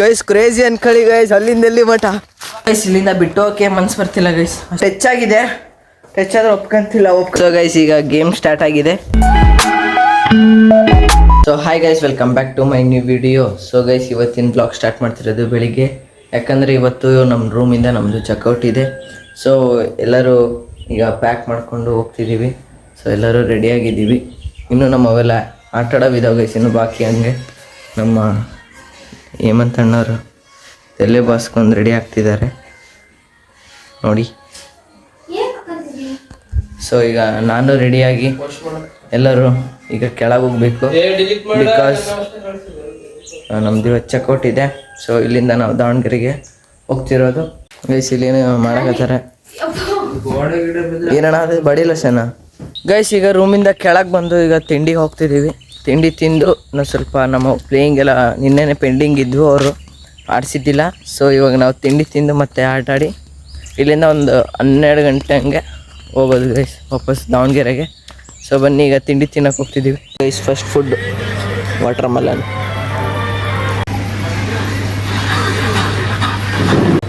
Guys crazy ಅನ್ಕೊಳ್ಳಿ guys ಅಲ್ಲಿಂದ ಎಲ್ಲಿ ಮಠ? ಗೈಸ್ ಇಲ್ಲಿಂದ ಬಿಟ್ಟು ಓಕೆ ಮನ್ಸು ಬರ್ತಿಲ್ಲ ಗೈಸ್ ಟಚ್ ಆಗಿದೆ ಟಚ್ ಆದ್ರೆ ಒಪ್ಕೊಂತಿಲ್ಲ, ಒಪ್ಕೋ ಗೈಸ್ ಈಗ ಗೇಮ್ ಸ್ಟಾರ್ಟ್ ಆಗಿದೆ. So hi guys welcome back to my new video so guys ಇವತ್ತಿನ ಬ್ಲಾಗ್ ಸ್ಟಾರ್ಟ್ ಮಾಡ್ತಿರೋದು ಬೆಳಿಗ್ಗೆ. ಯಾಕಂದರೆ ಇವತ್ತು ನಮ್ಮ ರೂಮಿಂದ ನಮ್ಮದು ಚೆಕ್ಔಟ್ ಇದೆ. ಸೊ ಎಲ್ಲರೂ ಈಗ ಪ್ಯಾಕ್ ಮಾಡ್ಕೊಂಡು ಹೋಗ್ತಿದ್ದೀವಿ ಸೊ ಎಲ್ಲರೂ ರೆಡಿಯಾಗಿದ್ದೀವಿ ಇನ್ನು ನಮ್ಮವೆಲ್ಲ ಆಟ ಆಡೋವಿದಾವೆ ಗೈಸ್ ಇನ್ನು ಬಾಕಿ ಹಂಗೆ ನಮ್ಮ ಹೇಮಂತ್ ಅಣ್ಣವರು ತಲೆ ಬಾಸ್ಕೊಂಡು ರೆಡಿ ಆಗ್ತಿದ್ದಾರೆ. ನೋಡಿ. ಸೊ ಈಗ ನಾನು ರೆಡಿಯಾಗಿ ಎಲ್ಲರೂ ಈಗ ಕೆಳಗೆ ಹೋಗ್ಬೇಕು. ಬಿಕಾಸ್ ನಮ್ದು ಇವತ್ತು ಚೆಕ್ಔಟ್ ಇದೆ. ಸೊ ಇಲ್ಲಿಂದ ನಾವು ದಾವಣಗೆರೆಗೆ ಹೋಗ್ತಿರೋದು. ಗೈಸ್ ಇಲ್ಲಿ ಏನೋ ಮಾಡಕತ್ತಾರೆ? ಏನಣ್ಣ ಅದು? ಬಡಿಲ್ಲ ಸಣ್ಣ ಗೈಸ್ ಈಗ ರೂಮಿಂದ ಕೆಳಗೆ ಬಂದು ಈಗ ತಿಂಡಿಗೆ ಹೋಗ್ತಿದ್ದೀವಿ ತಿಂಡಿ ತಿಂದು ನಾವು ಸ್ವಲ್ಪ ನಮ್ಮ ಪ್ಲೇಯಿಂಗ್ ಎಲ್ಲ ನಿನ್ನೆನೆ ಪೆಂಡಿಂಗ್ ಇದ್ವು, ಅವರು ಆಡಿಸಿದ್ದಿಲ್ಲ. ಸೊ ಇವಾಗ ನಾವು ತಿಂಡಿ ತಿಂದು ಮತ್ತೆ ಆಟ ಆಡಿ ಇಲ್ಲಿಂದ ಒಂದು ಹನ್ನೆರಡು ಗಂಟೆ ಹಂಗೆ ಹೋಗೋದು ಗೈಸ್ ವಾಪಸ್ ದಾವಣಗೆರೆಗೆ. ಸೊ ಬನ್ನಿ, ಈಗ ತಿಂಡಿ ತಿನ್ನಕ್ಕೆ ಹೋಗ್ತಿದ್ದೀವಿ. Guys first food watermelon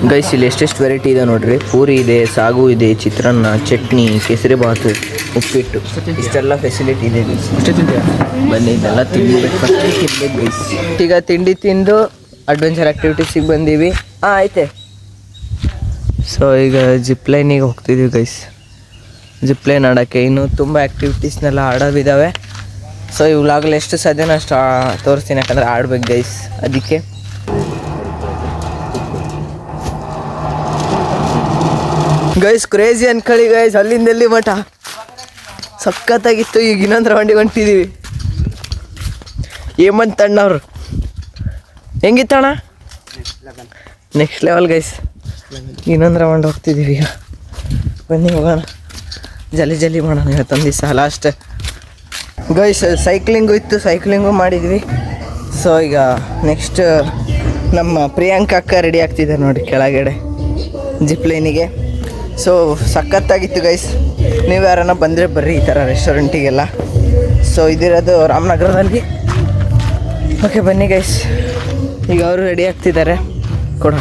guys ಇಲ್ಲಿ ಎಷ್ಟೆಷ್ಟು ವೆರೈಟಿ ಇದೆ ನೋಡ್ರಿ. ಪೂರಿ ಇದೆ ಸಾಗು ಇದೆ ಚಿತ್ರಾನ್ನ ಚಟ್ನಿ ಕೇಸರಿ ಬಾತು ಉಪ್ಪಿಟ್ಟು. ಇಷ್ಟೆಲ್ಲ ಫೆಸಿಲಿಟಿ ಇದೆ ಗೈಸ್ ಬನ್ನಿ ಇದೆಲ್ಲ ತಿಂಡಿ ಫಸ್ಟ್ ತಿನ್ಬೇಕು ಗೈಸ್ ಈಗ ತಿಂಡಿ ತಿಂದು ಅಡ್ವೆಂಚರ್ ಆ್ಯಕ್ಟಿವಿಟೀಸಿಗೆ ಬಂದೀವಿ. ಹಾಂ ಐತೆ ಸೊ ಈಗ ಜಿಪ್ ಲೈನಿಗೆ ಹೋಗ್ತಿದ್ದೀವಿ ಗೈಸ್ ಜಿಪ್ ಲೈನ್ ಆಡೋಕ್ಕೆ ಇನ್ನೂ ತುಂಬ ಆ್ಯಕ್ಟಿವಿಟೀಸ್ನೆಲ್ಲ ಆಡೋದಿದ್ದಾವೆ ಸೊ ಇವಾಗಲೇ ಎಷ್ಟು ಸಾಧ್ಯನೋ ಅಷ್ಟು ತೋರಿಸ್ತೀನಿ ಯಾಕಂದರೆ ಆಡ್ಬೇಕು ಗೈಸ್ ಅದಕ್ಕೆ ಗೈಸ್ ಕ್ರೇಜಿ ಅನ್ಕೊಳ್ಳಿ ಗೈಸ್ ಅಲ್ಲಿಂದ ಎಲ್ಲಿ ಮಠ? ಸಖತ್ತಾಗಿತ್ತು. ಈಗ ಇನ್ನೊಂದು ರೌಂಡಿಗೆ ಹೊಂಟಿದ್ದೀವಿ ಹೇಮಂತ್ ಅಣ್ಣವ್ರು. ಹೆಂಗಿತ್ತಣ್ಣ ನೆಕ್ಸ್ಟ್ ಲೆವೆಲ್ ಗೈಸ್ ಇನ್ನೊಂದು ರೌಂಡ್ ಹೋಗ್ತಿದ್ದೀವಿ ಈಗ. ಬನ್ನಿ, ಹೋಗೋಣ. ಜಲ್ಲಿ ಜಲ್ಲಿ ಮಾಡೋಣ ಇವತ್ತೊಂದು ದಿವಸ ಲಾಸ್ಟ್ ಗೈಸ್ ಸೈಕ್ಲಿಂಗು ಇತ್ತು. ಸೈಕ್ಲಿಂಗು ಮಾಡಿದ್ವಿ. ಸೊ ಈಗ ನೆಕ್ಸ್ಟ್ ನಮ್ಮ ಪ್ರಿಯಾಂಕ ಅಕ್ಕ ರೆಡಿ ಆಗ್ತಿದ್ದಾರೆ ನೋಡಿ ಕೆಳಗಡೆ. ಜಿಪ್ ಲೈನಿಗೆ ಸೊ ಸಖತ್ತಾಗಿತ್ತು ಗೈಸ್ ನೀವು ಯಾರನ್ನ ಬಂದರೆ ಬರ್ರಿ ಈ ಥರ ರೆಸ್ಟೋರೆಂಟಿಗೆಲ್ಲ ಸೊ ಇದಿರೋದು ರಾಮನಗರದಲ್ಲಿ. ಓಕೆ ಬನ್ನಿ ಗೈಸ್ ಈಗ ಅವರು ರೆಡಿ ಆಗ್ತಿದ್ದಾರೆ. ಕೊಡ.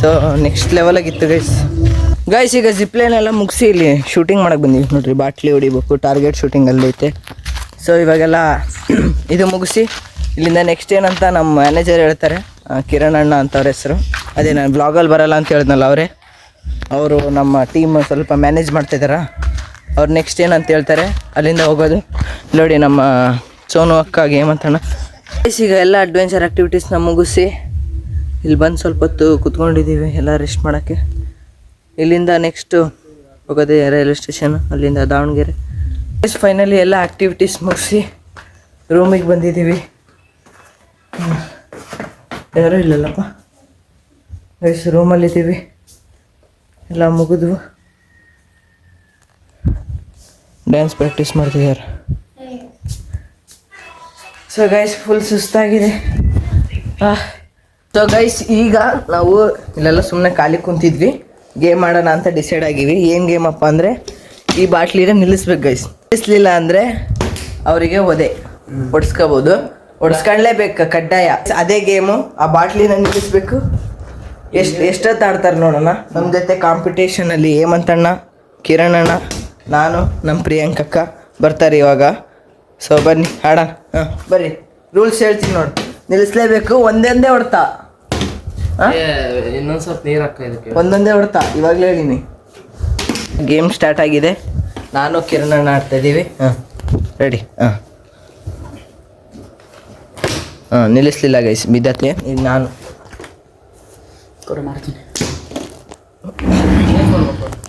ಸೊ ನೆಕ್ಸ್ಟ್ ಲೆವೆಲಾಗಿತ್ತು ಗೈಸ್ ಗೈಸ್ ಈಗ ಜಿಪ್ಲೈನ್ ಎಲ್ಲ ಮುಗಿಸಿ ಇಲ್ಲಿ ಶೂಟಿಂಗ್ ಮಾಡಕ್ಕೆ ಬಂದೀವಿ. ನೋಡಿರಿ, ಬಾಟ್ಲಿ ಹೊಡಿಬೇಕು ಟಾರ್ಗೆಟ್ ಶೂಟಿಂಗ್ ಅಲ್ಲಿ ಐತೆ. ಸೊ ಇವಾಗೆಲ್ಲ ಇದು ಮುಗಿಸಿ ಇಲ್ಲಿಂದ ನೆಕ್ಸ್ಟ್ ಏನಂತ ನಮ್ಮ ಮ್ಯಾನೇಜರ್ ಹೇಳ್ತಾರೆ. ಕಿರಣ್ ಅಣ್ಣ ಅಂತ ಅವ್ರ ಹೆಸರು. ಅದೇ ನಾನು ಬ್ಲಾಗಲ್ಲಿ ಬರಲ್ಲ ಅಂತ ಹೇಳಿದ್ನಲ್ಲ ಅವರೇ. ಅವರು ನಮ್ಮ ಟೀಮ್ ಸ್ವಲ್ಪ ಮ್ಯಾನೇಜ್ ಮಾಡ್ತಿದ್ದಾರೆ ಅವ್ರು ನೆಕ್ಸ್ಟ್ ಏನಂತ ಹೇಳ್ತಾರೆ? ಅಲ್ಲಿಂದ ಹೋಗೋದು. ನೋಡಿ ನಮ್ಮ ಸೋನು ಅಕ್ಕ ಗೇಮ್ ಅಂತಣ್ಣ ಈಗ ಎಲ್ಲ ಅಡ್ವೆಂಚರ್ ಆ್ಯಕ್ಟಿವಿಟೀಸ್ನ ಮುಗಿಸಿ ಇಲ್ಲಿ ಬಂದು ಸ್ವಲ್ಪ ಹೊತ್ತು ಕುತ್ಕೊಂಡಿದ್ದೀವಿ ಎಲ್ಲ ರೆಸ್ಟ್ ಮಾಡೋಕ್ಕೆ. ಇಲ್ಲಿಂದ ನೆಕ್ಸ್ಟು ಹೋಗೋದೇ ರೈಲ್ವೆ ಸ್ಟೇಷನ್ ಅಲ್ಲಿಂದ ದಾವಣಗೆರೆ. ಫೈನಲಿ ಎಲ್ಲ ಆ್ಯಕ್ಟಿವಿಟೀಸ್ ಮುಗಿಸಿ ರೂಮಿಗೆ ಬಂದಿದ್ದೀವಿ. ಯಾರೂ ಇಲ್ಲಲ್ಲಪ್ಪ. ಗೈಸ್ ರೂಮಲ್ಲಿದ್ದೀವಿ ಎಲ್ಲ ಮುಗಿದ್ವು. ಡ್ಯಾನ್ಸ್ ಪ್ರಾಕ್ಟೀಸ್ ಮಾಡ್ತಿದ್ದಾರೆ ಸೊ ಗೈಸ್ ಫುಲ್ ಸುಸ್ತಾಗಿದೆ. ಸೊ ಗೈಸ್ ಈಗ ನಾವು ಇಲ್ಲೆಲ್ಲ ಸುಮ್ಮನೆ ಖಾಲಿ ಕುಂತಿದ್ವಿ. ಗೇಮ್ ಆಡೋಣ ಅಂತ ಡಿಸೈಡ್ ಆಗಿವಿ. ಏನು ಗೇಮ್ ಅಪ್ಪ ಅಂದರೆ ಈ ಬಾಟ್ಲಿನ ನಿಲ್ಲಿಸ್ಬೇಕು ಗೈಸ್ ನಿಲ್ಲಿಸ್ಲಿಲ್ಲ ಅಂದರೆ ಅವರಿಗೆ ಒದೆ ಒಡ್ಸ್ಕೋಬೋದು. ಒಡ್ಸ್ಕೊಂಡ್ಲೇಬೇಕು ಕಡ್ಡಾಯ. ಅದೇ ಗೇಮು ಆ ಬಾಟ್ಲಿನ ನಿಲ್ಲಿಸ್ಬೇಕು. ಎಷ್ಟು ಎಷ್ಟೊತ್ತು ಆಡ್ತಾರೆ ನೋಡೋಣ. ನಮ್ಮ ಜೊತೆ ಕಾಂಪಿಟೇಷನಲ್ಲಿ ಹೇಮಂತಣ್ಣ ಕಿರಣ್ ಅಣ್ಣ ನಾನು ನಮ್ಮ ಪ್ರಿಯಾಂಕಕ್ಕ ಬರ್ತಾರೆ ಇವಾಗ. ಸೊ ಬನ್ನಿ ಆಡೋಣ ಹಾಂ ಬರ್ರಿ. ರೂಲ್ಸ್ ಹೇಳ್ತೀನಿ ನೋಡಿ. ನಿಲ್ಲಿಸ್ಲೇಬೇಕು ಒಂದೊಂದೇ ಹೊಡ್ತಾ. ಇನ್ನೊಂದು ಸ್ವಲ್ಪ ನೀರು ಹಾಕ ಇದಕ್ಕೆ. ಒಂದೊಂದೇ ಹೊಡ್ತಾ. ಇವಾಗಲೇ ಹೇಳಿನಿ. ಗೇಮ್ ಸ್ಟಾರ್ಟ್ ಆಗಿದೆ. ನಾನು ಕಿರಣ್ ಅಣ್ಣ ಆಡ್ತಾ ಇದ್ದೀವಿ ಹಾಂ ರೆಡಿ ಹಾಂ. ನಿಲ್ಲಿಸ್ಲಿಲ್ಲ ಗೈಸ್ ಬಿದ್ದತ್ತೆ ಈಗ ನಾನು ಮಾಡ್ತೀನಿ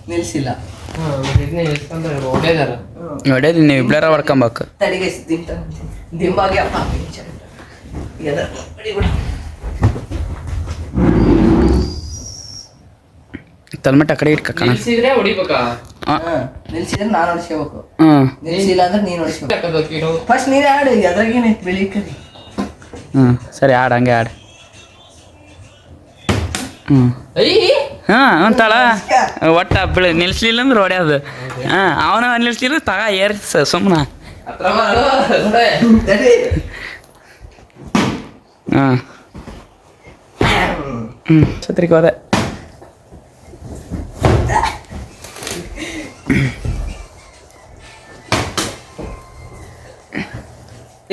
ನಿಲ್ಲಿಸಿಲ್ಲ. ನೀವು ಇಬ್ಬರ ಹೊಡ್ಕೊಂಬೇಕು. ದಿಂಬಾಗೆ ಅಪ್ಪ ತಲ್ಮಟ್ ಆ ಕಡೆ ಇಟ್ಕ ಕಣ. ನಿಲ್ಸಿದ್ರೆ ಹೊಡಿಬೇಕಾ? ಹಾಂ. ನಿಲ್ಸಿದ್ರೆ ನಾನು ಹೊಡಿಸ್ಕೋಬೇಕು. ನಿಲ್ಸಿಲ್ಲ ಅಂದ್ರೆ ನೀನು ಹೊಡಿಸ್ಬೇಕು ಫಸ್ಟ್ ನೀನೇ ಆಡು ಅದ್ರಾಗ ಏನೈತೆ ಬೆಳಿಕರಿ ಹ್ಞೂ ಸರಿ ಆಡು ಹಂಗೆ ಆಡು ಹ್ಞೂ ಹಾಂ ಅಂತಾಳ ಒಟ್ಟು ಬಿಳಿ ನಿಲ್ಸ್ಲಿಲ್ಲ ಅಂದ್ರೆ ಹೊಡ್ಯೋದು ಹಾಂ ಅವನ ನಿಲ್ಸಿಲ್ಲ ತಗ ಏರ್ಸ ಸುಮ್ಮನೆ ತಡಿ ಹಾಂ ಹ್ಞೂ ಛತ್ರಿಗೆ ಹೋದೆ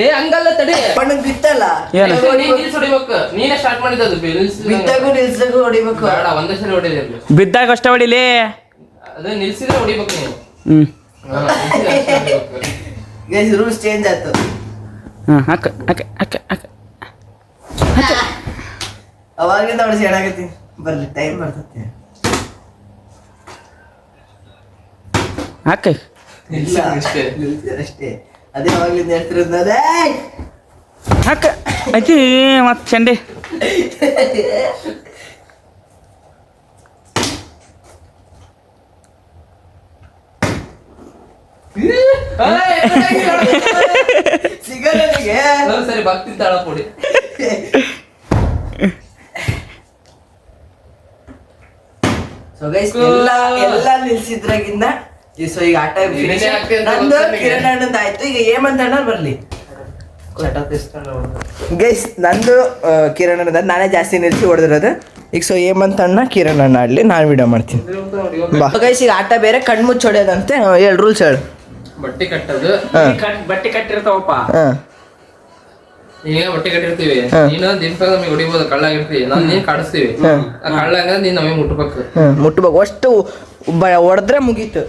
ಏ ಹಂಗಲ್ಲ ತಡಿ. ಬಣ್ಣಗ್ ಬಿತ್ತಲ್ಲ? ಏನು? ನೀನ್ ಹೊಡಿಬೇಕು. ನೀನೇ ಸ್ಟಾರ್ಟ್ ಮಾಡಿದ್ದು ಅದು ಬಿದ್ದಾಗೂ ನಿಲ್ಸಾಗೂ ಹೊಡಿಬೇಕು. ಬೇಡ ಒಂದೇ ಸಲ ಬಿದ್ದಾಗ ಅಷ್ಟೇ ಹೊಡಿಲಿ? ಅದು ನಿಲ್ಸಿದ್ರೆ ಹೊಡಿಬೇಕು ನೀನು. ಹ್ಮ್. ಹಾ, ನಿಲ್ಸಿದ್ರೆ ಅಷ್ಟೇ ಹೊಡಿಬೇಕು. ರೂಲ್ಸ್ ಚೇಂಜ್ ಆಯ್ತು. ಹಾಂ ಹಾಕ ಅಕ್ಕ ಅವಾಗಿಂದ ಅವಳು ಬರ್ಲಿ ಟೈಮ್ ಬರ್ತೈತಿ. ಅಕ್ಕ ಅಷ್ಟೇ. ನಿಲ್ಸಿದ್ರೆ ಅಷ್ಟೇ. ಅದೇ ಅವಾಗ್ಲಿಂದ ಹೇಳ್ತಿರೋದು ಅದೇ ಹಾಕ ಐತಿ ಮತ್ತೆ ಚಂಡಿ. ಸರಿ ಭಕ್ತಿ ತಾಳ ಕೊಡಿ. ಸೊ ಗೈಸ್ ಎಲ್ಲ ಎಲ್ಲ ನಿಲ್ಸಿದ್ರಾಗಿಂದ ಈ ಸೊ ಈಗ ಆಟ. ಅಂತ ನಂದು ಕಿರಣ್ ಅಣ್ಣಂದು ಆಯ್ತು ಈಗ ಹೇಮಂತ್ ಅಣ್ಣ ಬರ್ಲಿ. ಗೈಸ್ ನಂದು ಕಿರಣ್ ಅಣ್ಣದ ನಾನೇ ಜಾಸ್ತಿ ನಿಲ್ಸಿ ಹೊಡೆದಿರೋದು. ಈಗ ಸೊ ಹೇಮಂತ್ ಅಣ್ಣ ಕಿರಣ್ ಅಣ್ಣ ಆಡ್ಲಿ. ನಾನು ವಿಡಿಯೋ ಮಾಡ್ತೀನಿ. ಬಾ. ಗೈಸ್ ಈಗ ಆಟ ಬೇರೆ ಕಣ್ಮುಚ್ಚಿ ಹೊಡೆಯೋದಂತೆ. ಎರಡು ರೂಲ್ಸ್ ಹೇಳು. ಬಟ್ಟೆ ಕಟ್ಟೋದು. ಬಟ್ಟೆ ಕಟ್ಟಿರ್ತಾವಪ್ಪ. ಈಗ ಬಟ್ಟೆ ಕಟ್ಟಿರ್ತೀವಿ. ನೀನು ದಿನಪಾಗ ನಮಗೆ ಹೊಡಿಬೋದು ಕಳ್ಳಾಗಿರ್ತೀವಿ. ನಾನು ನೀನ್ ಕಾಡಿಸ್ತೀವಿ. ಕಳ್ಳಾಗ ನೀನ್ ನಮಗೆ ಮುಟ್ಬೇಕು. ಮುಟ್ಬೇಕು. ಅಷ್ಟು ಹೊಡೆದ್ರೆ ಮುಗೀತು.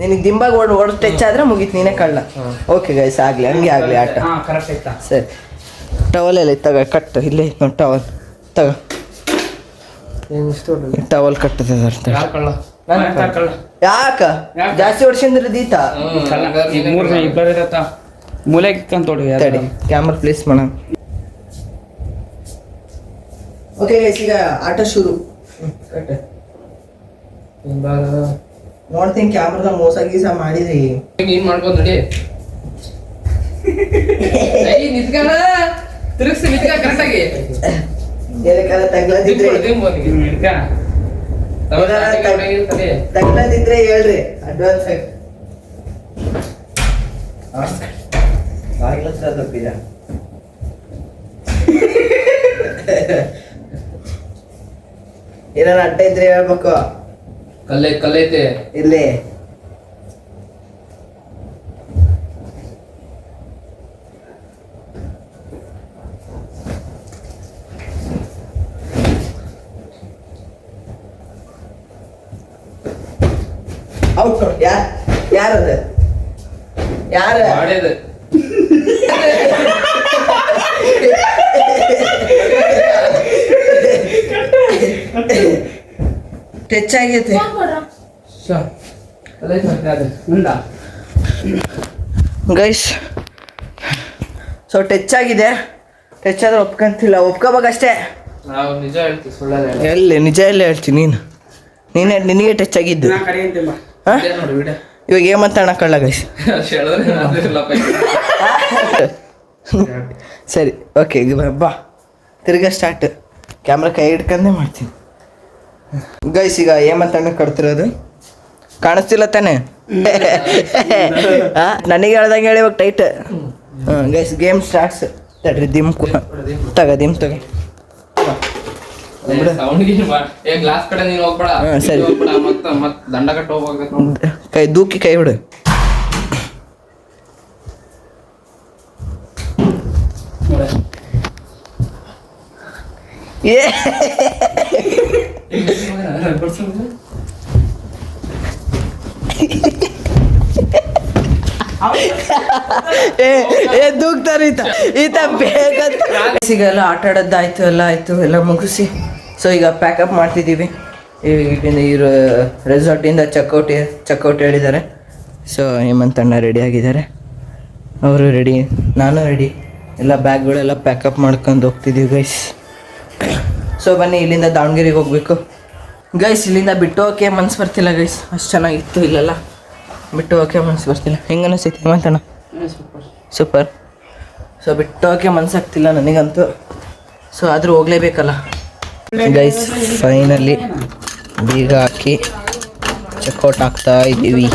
ನಿನಗೆ ದಿಂಬಾಗ ಓಡ್ ಹೊಡೆದು ಟಚ್ ಆದ್ರೆ ಮುಗೀತು ನೀನೇ ಕಳ್ಳ. ಓಕೆ ಗೈಸ್ ಆಗಲಿ ಹಂಗೆ ಆಗಲಿ ಆಟ. ಹಾಂ ಕರೆಕ್ಟ್ ಆಯ್ತಾ? ಸರಿ. ಟವಲ್ ಎಲ್ಲ ತಗ ಕಟ್ಟು ಇಲ್ಲೇ ಇತ್ತು ಟವಲ್ ತಗ. ಟವಲ್ ಕಟ್ಟದ ಯಾಕ? ಜಾಸ್ತಿ ಹೊಡ್ಸಂದ್ರೆ ದೀತ? ಮೂಲೆ ತೊಡಿ ಕ್ಯಾಮ್ರಾ ಪ್ಲೇಸ್ ಮಾಡ ಓಕೆ ಗೈಸ್ ಈಗ ಆಟ ಶುರು. ಹಿಂಭಾಗ. ನೋಡ್ತೀನಿ ಕ್ಯಾಮ್ರಾದ ಮೋಸ ಗೀಸ ಮಾಡಿದ್ರಿ ಏನ್ ಮಾಡ್ಬೋದು ನೋಡಿ. ಏಯ್, ನಿಂತ್ಕೊಳ. ತಿರುಗ್ಸಿ ನಿಂತ್ಕ ಕರೆಕ್ಟಾಗಿ ಏನಕ್ಕಾದ ತಗ್ಲದಿದ್ರೆ ತಗ್ಲದಿದ್ರೆ ಹೇಳ್ರಿ ಅಡ್ವಾನ್ಸ್ ಆಗಿ. ಬಾಗಿಲ ಹತ್ರ ತಪ್ಪಿದ ಏನಾರ ಅಡ್ಡ ಇದ್ರೆ ಹೇಳ್ಬೇಕು. ಕಲ್ಲೈ ಕಲೈತೆ. ಇಲ್ಲಿ. ಔಟ್ ಯಾರ್ ಯಾರದು? ಯಾರ? ಮಾಡ್ಯದ ಟಚ್ ಆಗೈತೆ ಶ. ಕಲ್ಲೈತೆ ಮತ್ತೆ ಅದು. ಮುಂದ ಗೈಸ್ ಸೊ ಟಚ್ ಆಗಿದೆ. ಟಚ್ ಆದ್ರೆ ಒಪ್ಕೊಂತಿಲ್ಲ ಒಪ್ಕೋಬೇಕಷ್ಟೇ. ಎಲ್ಲಿ ನಿಜ ಎಲ್ಲ ಹೇಳ್ತೀನಿ ನೀನು. ನೀನೇ ನಿನಗೆ ಟಚ್ ಆಗಿದ್ದು. ಇವಾಗ ಏಮಂತ ಅಣ್ಣ ಕಳ್ಳ ಗೈಸ್ ಸರಿ ಓಕೆ ಬಾ ತಿರ್ಗಾ ಸ್ಟಾರ್ಟ್ ಕ್ಯಾಮ್ರಾ ಕೈ ಹಿಡ್ಕಂದೇ ಮಾಡ್ತೀನಿ. ಗೈಸ್ ಈಗ ಏಮಂತಣ್ಣ ಅಣ್ಣ ಕಟ್ತಿರೋದು ಕಾಣಿಸ್ತಿಲ್ಲ ತಾನೆ ಆ, ನನಗೆ ಹೇಳ್ದಂಗೆ ಹೇಳಿ ಇವಾಗ ಟೈಟ್ ಹಾಂ ಗೈಸ್ ಗೇಮ್ ಸ್ಟಾರ್ಟ್ಸ್ ತಡ್ರಿ ದಿಮ್ ಕು ತಗ ದಿಮ್ ತಗ ಸರಿ. ಕೈ ದೂಕಿ ಕೈ ಬಿಡು ಏ ಈತ ಈತ ಬೇಗ ಸಿಗಲ್ಲ ಆಟ ಆಡೋದಾಯ್ತು ಎಲ್ಲ ಆಯ್ತು, ಎಲ್ಲ ಮುಗಿಸಿ. ಸೊ ಈಗ ಪ್ಯಾಕಪ್ ಮಾಡ್ತಿದ್ದೀವಿ ಇಲ್ಲಿಂದ ಈ ರೆಸಾರ್ಟಿಂದ ಚೆಕ್ಔಟ್ ಚೆಕ್ಔಟ್ ಹೇಳಿದ್ದಾರೆ. ಸೊ ಹೇಮಂತ್ ಅಣ್ಣ ರೆಡಿ ಆಗಿದ್ದಾರೆ. ಅವರು ರೆಡಿ ನಾನು ರೆಡಿ ಎಲ್ಲ ಬ್ಯಾಗ್ಗಳೆಲ್ಲ ಪ್ಯಾಕಪ್ ಮಾಡ್ಕೊಂಡು ಹೋಗ್ತಿದ್ದೀವಿ ಗೈಸ್ ಸೊ ಬನ್ನಿ, ಇಲ್ಲಿಂದ ದಾವಣಗೆರೆಗೆ ಹೋಗ್ಬೇಕು. ಗೈಸ್ ಇಲ್ಲಿಂದ ಬಿಟ್ಟು ಹೋಗಕ್ಕೆ ಮನ್ಸು ಬರ್ತಿಲ್ಲ ಗೈಸ್ ಅಷ್ಟು ಚೆನ್ನಾಗಿತ್ತು ಇಲ್ಲೆಲ್ಲ. ಬಿಟ್ಟು ಹೋಗಕ್ಕೆ ಮನ್ಸು ಬರ್ತಿಲ್ಲ. ಹೆಂಗೆ ಅನಿಸ್ತೈತಿ ಹೇಮಂತಣ್ಣ? ಸೂಪರ್ ಸೊ ಬಿಟ್ಟು ಹೋಗಕ್ಕೆ ಮನ್ಸಾಗ್ತಿಲ್ಲ ನನಗಂತೂ. ಸೊ ಆದರೂ ಹೋಗಲೇಬೇಕಲ್ಲ. ಗೈಸ್ ಫೈನಲಿ ಬೀಗ ಹಾಕಿ ಚೆಕ್ಔಟ್ ಆಗ್ತಾ ಇದ್ದೀವಿ.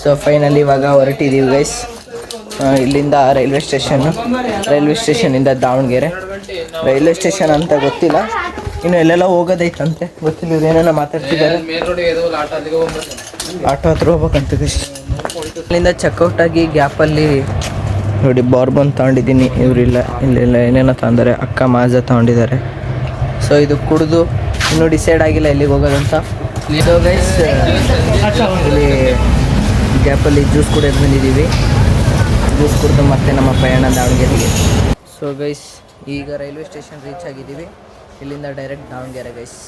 ಸೊ ಫೈನಲಿ ಇವಾಗ ಹೊರಟಿದ್ದೀವಿ ಗೈಸ್ ಇಲ್ಲಿಂದ ರೈಲ್ವೆ ಸ್ಟೇಷನ್ನು ರೈಲ್ವೆ ಸ್ಟೇಷನಿಂದ ದಾವಣಗೆರೆ. ರೈಲ್ವೆ ಸ್ಟೇಷನ್ ಅಂತ ಗೊತ್ತಿಲ್ಲ. ಇನ್ನು ಎಲ್ಲೆಲ್ಲ ಹೋಗೋದೈತಂತೆ. ಗೊತ್ತಿಲ್ಲ ಏನೇನೋ ಮಾತಾಡ್ತಿದ್ದಾರೆ. ಆಟ ಹತ್ರ ಹೋಗ್ಬೇಕಂತ ಅಲ್ಲಿಂದ ಚೆಕ್ಔಟ್ ಆಗಿ ಗ್ಯಾಪಲ್ಲಿ ನೋಡಿ ಬಾರ್ಬನ್ ತಗೊಂಡಿದ್ದೀನಿ. ಇವರಿಲ್ಲ, ಇಲ್ಲಿಲ್ಲ, ಏನೇನೋ ತಗೊಂಡಾರೆ. ಅಕ್ಕ, ಮಾಜ ತಗೊಂಡಿದ್ದಾರೆ. ಸೊ ಇದು ಕುಡಿದು ಇನ್ನೂ ಡಿಸೈಡ್ ಆಗಿಲ್ಲ ಎಲ್ಲಿಗೆ ಹೋಗೋದಂತ. ಇದು ಗೈಸ್ ಇಲ್ಲಿ ಗ್ಯಾಪಲ್ಲಿ ಜ್ಯೂಸ್ ಕುಡಿಯೋದು ಬಂದಿದ್ದೀವಿ. ಜ್ಯೂಸ್ ಕುಡಿದು ಮತ್ತೆ ನಮ್ಮ ಪ್ರಯಾಣ ದಾವಣಗೆರೆಗೆ. ಸೊ ಗೈಸ್ ಈಗ ರೈಲ್ವೆ ಸ್ಟೇಷನ್ ರೀಚ್ ಆಗಿದ್ದೀವಿ. ಇಲ್ಲಿಂದ ಡೈರೆಕ್ಟ್ ದಾವಣಗೆರೆ ಗೈಸ್